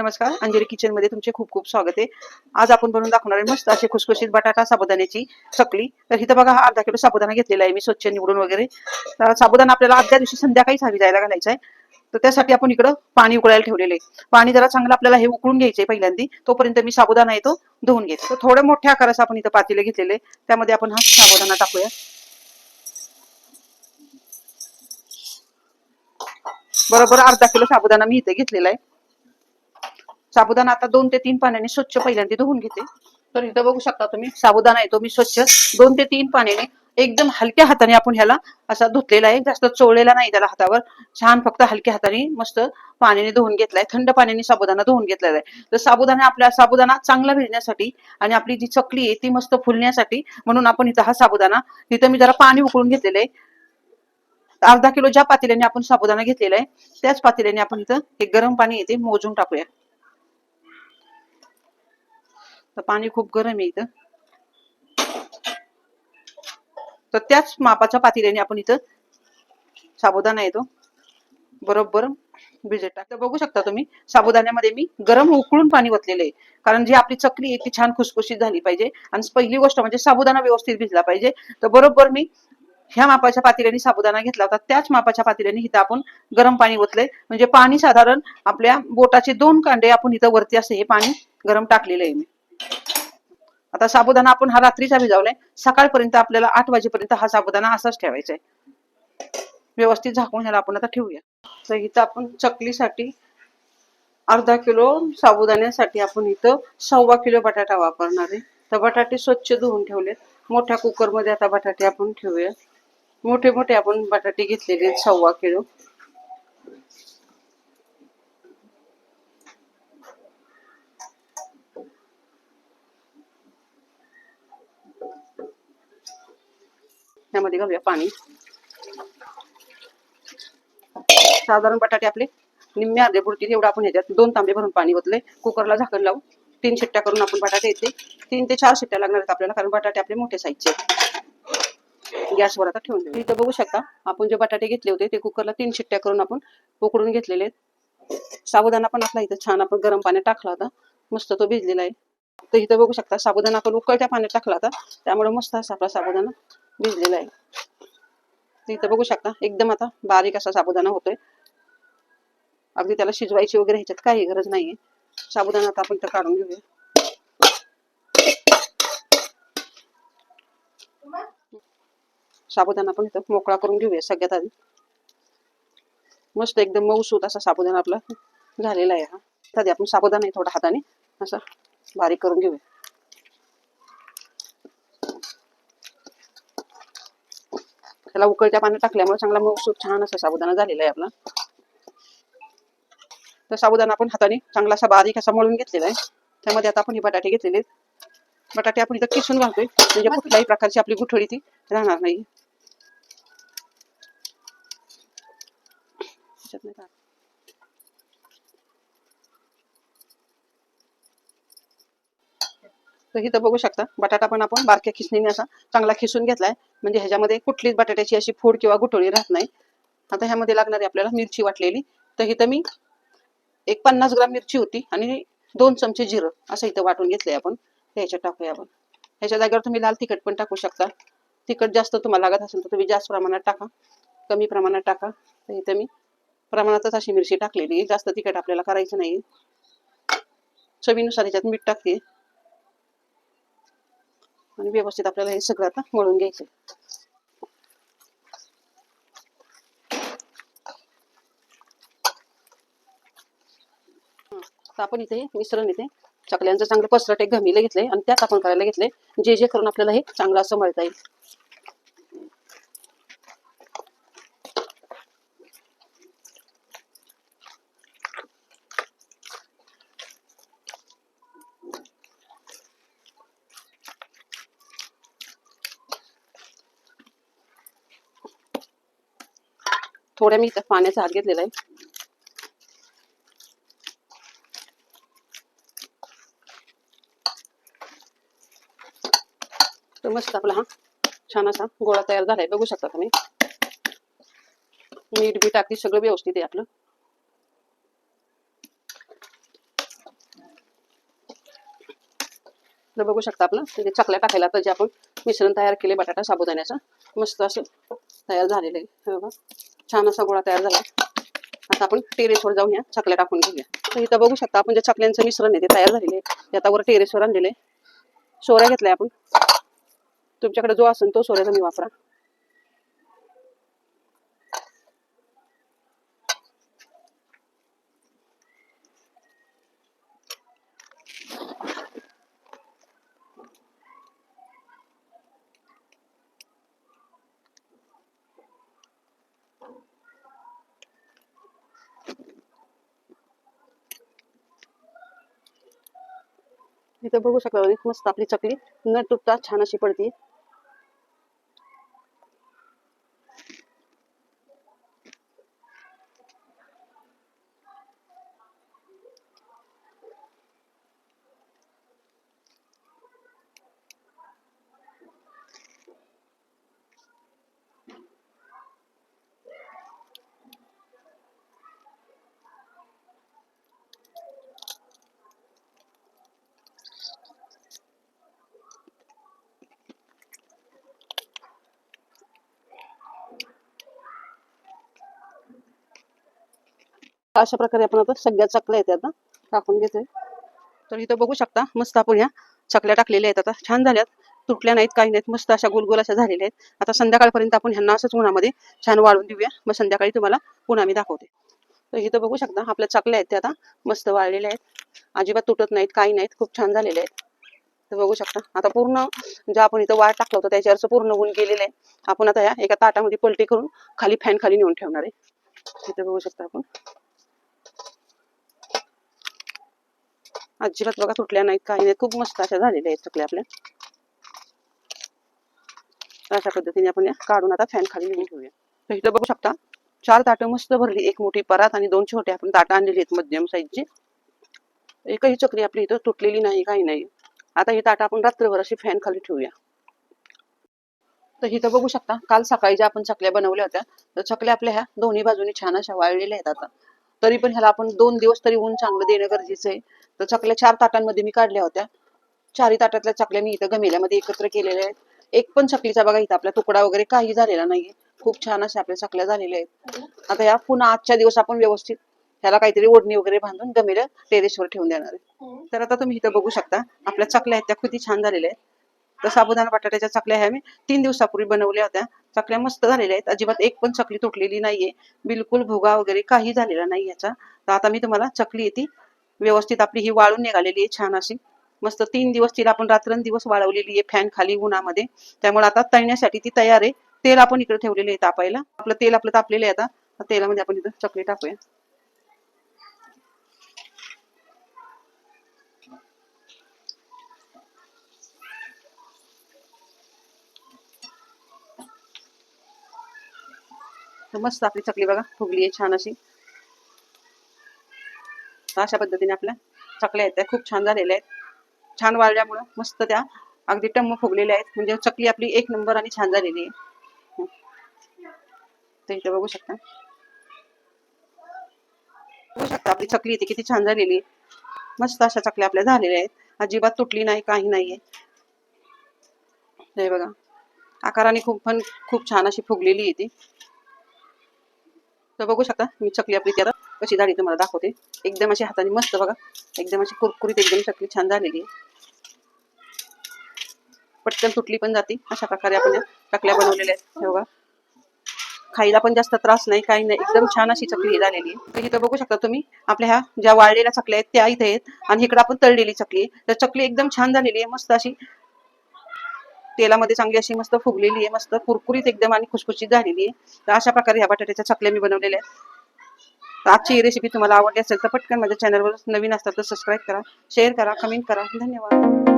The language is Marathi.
नमस्कार. अंजली किचनमध्ये तुमचे खूप खूप स्वागत आहे. आज आपण बनवून दाखवणार आहे मस्त असे खुसखुशीत बटाटा साबुदाण्याची चकली. तर इथं बघा हा अर्धा किलो साबुदाणा घेतलेला आहे मी स्वच्छ निवडून वगैरे. तर साबुदाणा आपल्याला आदल्या दिवशी संध्याकाळी हवी जायला घालायचा आहे तर त्यासाठी आपण इकडं पाणी उकळायला ठेवलेलं आहे. पाणी जरा चांगलं आपल्याला हे उकळून घ्यायचंय पहिल्यांदा. तोपर्यंत मी साबुदाणा येतो धुवून घेतो. तर थोड्या मोठ्या आकाराचं आपण इथं पातेले घेतलेले त्यामध्ये आपण हा साबुदाणा टाकूया. बरोबर अर्धा किलो साबुदाणा मी इथे घेतलेला आहे. साबुदाणा आता दोन ते तीन पाण्याने स्वच्छ पहिल्यांदा धुवून घेते. तर इथं बघू शकता तुम्ही साबुदाणा येतो मी स्वच्छ दोन ते तीन पाण्याने एकदम हलक्या हाताने आपण ह्याला असा धुतलेला आहे. जास्त चोळलेला नाही त्याला हातावर छान फक्त हलक्या हाताने मस्त पाण्याने धुवून घेतलाय. थंड पाण्याने साबुदाणा धुवून घेतलेला आहे. तर साबुदाणा आपल्या साबुदाणा चांगला भिजण्यासाठी आणि आपली जी चकली आहे ती मस्त फुलण्यासाठी म्हणून आपण इथं हा साबुदाणा इथं मी जरा पाणी उकळून घेतलेलं आहे. अर्धा किलो ज्या पातेल्याने आपण साबुदाणा घेतलेला आहे त्याच पातेल्याने आपण इथं हे गरम पाणी येते मोजून टाकूया. तर पाणी खूप गरम आहे इथं. तर त्याच मापाच्या पातेल्याने आपण इथं साबुदाणा येतो. बरोबर भिजत टाक. बघू शकता तुम्ही साबुदाण्यामध्ये मी गरम उकळून पाणी ओतलेलं आहे. कारण जी आपली चकली आहे ती छान खुसखुशीत झाली पाहिजे. आणि पहिली गोष्ट म्हणजे साबुदाणा व्यवस्थित भिजला पाहिजे. तर बरोबर मी ह्या मापाच्या पातेल्याने साबुदाणा घेतला होता. त्याच मापाच्या पातेल्याने इथं आपण गरम पाणी ओतलंय. म्हणजे पाणी साधारण आपल्या बोटाचे दोन कांडे आपण इथं वरती असं हे पाणी गरम टाकलेलं आहे मी. आता साबुदाणा आपण हा रात्रीचा भिजवलाय. सकाळपर्यंत आपल्याला आठ वाजेपर्यंत हा साबुदाणा असाच ठेवायचा आहे व्यवस्थित झाकून ह्याला आपण आता ठेवूया. तर इथं आपण चकलीसाठी अर्धा किलो साबुदाण्यासाठी आपण इथं सव्वा किलो बटाटा वापरणार आहे. तर बटाटे स्वच्छ धुवून ठेवलेत. मोठ्या कुकरमध्ये आता बटाटे आपण ठेवूया. मोठे मोठे आपण बटाटे घेतलेले आहेत सव्वा किलो. त्यामध्ये घालूया पाणी. साधारण बटाटे आपले निम्मे अर्धे बुडतील एवढं आपण ह्याच्यात दोन तांबे भरून पाणी ओतले कुकरला झाकण लावून तीन शिट्ट्या करून आपण बटाटे येते. तीन ते चार शिट्ट्या लागणार आहेत आपल्याला कारण बटाटे आपले मोठे साईजचे गॅसवर आता ठेवून देऊ इथं बघू शकता आपण जे बटाटे घेतले होते ते कुकरला तीन शिट्ट्या करून आपण उकडून घेतलेले आहेत. साबुदाणा पण आपला इथं छान आपण गरम पाण्यात टाकला होता. मस्त तो भिजलेला आहे. तर इथं बघू शकता साबुदाणा आपण उकळत्या पाण्यात टाकला होता. त्यामुळे मस्त असा आपला साबुदाणा भिजलेला आहे इथं बघू शकता एकदम आता बारीक असा साबुदाणा होतोय. अगदी त्याला शिजवायची वगैरे ह्याच्यात काही गरज नाहीये. साबुदाणा आता आपण इथं काढून घेऊया. साबुदाणा आपण इथं मोकळा करून घेऊया सगळ्यात आधी. मस्त एकदम मऊसूत असा साबुदाणा आपला झालेला आहे हा. आधी आपण साबुदाणा आहे थोडा हाताने असा बारीक करून घेऊया. त्याला उकळत्या पाण्यात टाकल्यामुळे चांगला मऊसूत छान असा साबुदाणा झालेला आहे आपला. तर साबुदाणा आपण हाताने चांगला असा बारीक असा मळून घेतलेला आहे. त्यामध्ये आता आपण हे बटाटे घेतलेले आहेत. बटाटे आपण इथं किसून घालतोय. म्हणजे कुठल्याही प्रकारची आपली गुठळी ती राहणार नाही. तर इथं बघू शकता बटाटा पण आपण बारक्या खिसणीने असा चांगला खिसून घेतलाय. म्हणजे ह्याच्यामध्ये कुठलीच बटाट्याची अशी फोड किंवा गुठळी राहत नाही. आता ह्यामध्ये लागणारी आपल्याला मिरची वाटलेली. तर इथं मी एक पन्नास ग्राम मिरची होती आणि दोन चमचे जिरं असं इथं वाटून घेतलंय आपण. ह्याच्यात टाकूया आपण. ह्याच्या जागेवर तुम्ही लाल तिखट पण टाकू शकता. तिखट जास्त तुम्हाला लागत असेल तर तुम्ही जास्त प्रमाणात टाका. कमी प्रमाणात टाका. तर इथं मी प्रमाणातच अशी मिरची टाकलेली जास्त तिखट आपल्याला करायचं नाही चवीनुसार ह्याच्यात मीठ टाकते. आणि व्यवस्थित आपल्याला हे सगळं आता मळून घ्यायचं आपण इथे मिश्रण इथे चकल्यांचं चांगलं पसरट एक घमीला घेतलंय आणि त्यात आपण करायला घेतलंय जे जे करून आपल्याला हे चांगलं असं मळता येईल. थोड्या मी इथं पाण्याचा हात घेतलेला आहे. तर मस्त आपला हा छान असा गोळा तयार झालाय. बघू शकता तुम्ही. मीठ बी टाकली सगळं व्यवस्थित आहे आपलं. तर बघू शकता आपलं म्हणजे चकल्या टाकायला तर जे आपण मिश्रण तयार केले बटाटा साबुदाण्याचं मस्त असं तयार झालेलं आहे. छान असा गोळा तयार झाला. आता आपण टेरेसवर जाऊन या चकल्या टाकून घेऊया. तर इथं बघू शकता आपण जे चकल्यांचं मिश्रण आहे ते तयार झालेले आहे. आता वर टेरेसवर आणलेले सोऱ्या घेतलाय आपण. तुमच्याकडे जो असेल तो सोऱ्या तुम्ही वापरा. इथं बघू शकता मस्त आपली चकली न तुटता छान अशी पडते. अशा प्रकारे आपण आता सगळ्या चकल्या आहेत आता टाकून घेतोय. तर इथं बघू शकता मस्त आपण ह्या चकल्या टाकलेल्या आहेत आता. छान झाल्यात. तुटल्या नाहीत काही नाहीत. मस्त अशा गोलगोल अशा झालेल्या आहेत. आता संध्याकाळपर्यंत आपण ह्यांना असंच उन्हामध्ये छान वाळून देऊया. मग संध्याकाळी तुम्हाला पुन्हा मी दाखवते. तर इथं बघू शकता आपल्या चकल्या आहेत त्या आता. मस्त वाळलेल्या आहेत. अजिबात तुटत नाहीत काही नाहीत. खूप छान झालेल्या आहेत. तर बघू शकता आता पूर्ण ज्या आपण इथं वाळ टाकलं होतं त्याच्यावरचं पूर्ण ऊन गेलेलं आहे. आपण आता ह्या एका ताटामध्ये पलटी करून खाली फॅन खाली नेऊन ठेवणार आहे. इथं बघू शकता आपण. अजिबात बघा तुटल्या नाहीत काही नाही खूप मस्त अशा झालेल्या आहेत चकल्या आपल्या. अशा पद्धतीने आपण या काढून आता फॅन खाली निघून ठेवूया तर इथं बघू शकता चार ताटं मस्त भरली. एक मोठी परात आणि दोन छोटे आपण ताटं आणलेली आहेत मध्यम साईजची एकही चकली आपली इथं तुटलेली नाही काही नाही. आता ही ताटं आपण रात्रभर अशी फॅन खाली ठेवूया. तर इथं बघू शकता काल सकाळी ज्या आपण चकल्या बनवल्या होत्या तर चकल्या आपल्या ह्या दोन्ही बाजूनी छान अशा वाळलेल्या आहेत आता. तरी पण ह्याला आपण दोन दिवस तरी ऊन चांगलं देणं गरजेचं आहे. तर चकल्या चार ताटांमध्ये मी काढल्या होत्या. चारही ताटातल्या चकल्या मी इथं गमेल्यामध्ये एकत्र केलेल्या आहेत. एक पण चकलीचा बघा इथं आपला तुकडा वगैरे काही झालेला नाहीये. खूप छान अशा आपल्या चकल्या झालेल्या आहेत. आता या पुन्हा आजच्या दिवस आपण व्यवस्थित ह्याला काहीतरी ओढणी वगैरे बांधून गमेल्या टेरेसवर ठेवून देणार आहे. तर आता तुम्ही इथं बघू शकता आपल्या चकल्या आहेत त्या किती छान झालेल्या आहेत. तर साबुदाणा बटाट्याच्या चकल्या ह्या मी तीन दिवसापूर्वी बनवल्या होत्या. चकल्या मस्त झालेल्या आहेत. अजिबात एक पण चकली तुटलेली नाहीये. बिलकुल भुगा वगैरे काही झालेला नाही याचा. तर आता मी तुम्हाला चकली येते व्यवस्थित आपली ही वाळून निघालेली आहे छान अशी. मस्त तीन दिवस तिला आपण रात्रंदिवस वाळवलेली आहे फॅन खाली उन्हामध्ये. त्यामुळे आता तळण्यासाठी ती तयार आहे. तेल आपण इकडे ठेवलेले आहे तापायला. आपलं तेल आपलं तापलेलं आहे आता. तेलामध्ये आपण इथं चकली टाकूया. मस्त आपली चकली बघा फुगली आहे छान अशी. अशा पद्धतीने आपल्या चकल्या आहेत. त्या खूप छान झालेल्या आहेत. छान वाळल्यामुळं मस्त त्या अगदी टम्म फुगलेल्या आहेत. म्हणजे चकली आपली एक नंबर आणि छान झालेली आहे. तर इथे बघू शकता. बघू शकता आपली चकली इथे किती छान झालेली आहे. मस्त अशा चकल्या आपल्या झालेल्या आहेत. अजिबात तुटली नाही काही नाहीये हे बघा. आकाराने खूप पण खूप छान अशी फुगलेली आहे ती. तर बघू शकता मी चकली आपली त्याला कशी झाली तुम्हाला दाखवते. एकदम अशी हाताने मस्त बघा. एकदम अशी कुरकुरीत एकदम चकली छान झालेली आहे. पटकन तुटली पण जाते. अशा प्रकारे आपण या चकल्या बनवलेल्या आहेत. बघा. खायला पण जास्त त्रास नाही काही नाही. एकदम छान अशी चकली झालेली आहे. तर इथं बघू शकता तुम्ही आपल्या ह्या ज्या वाळलेल्या चकल्या आहेत त्या इथे आहेत. आणि इकडे आपण तळलेली चकली आहे. तर चकली एकदम छान झालेली आहे. मस्त अशी तेलामध्ये चांगली अशी मस्त फुगलेली आहे. मस्त कुरकुरीत एकदम आणि खुशखुशीत झालेली आहे. तर अशा प्रकारे ह्या बटाट्याच्या चकल्या मी बनवलेल्या आहेत. तर आजची ही रेसिपी तुम्हाला आवडली असेल तर पटकन माझ्या चॅनलवर नवीन असतात तर सबस्क्राईब करा शेअर करा कमेंट करा. धन्यवाद.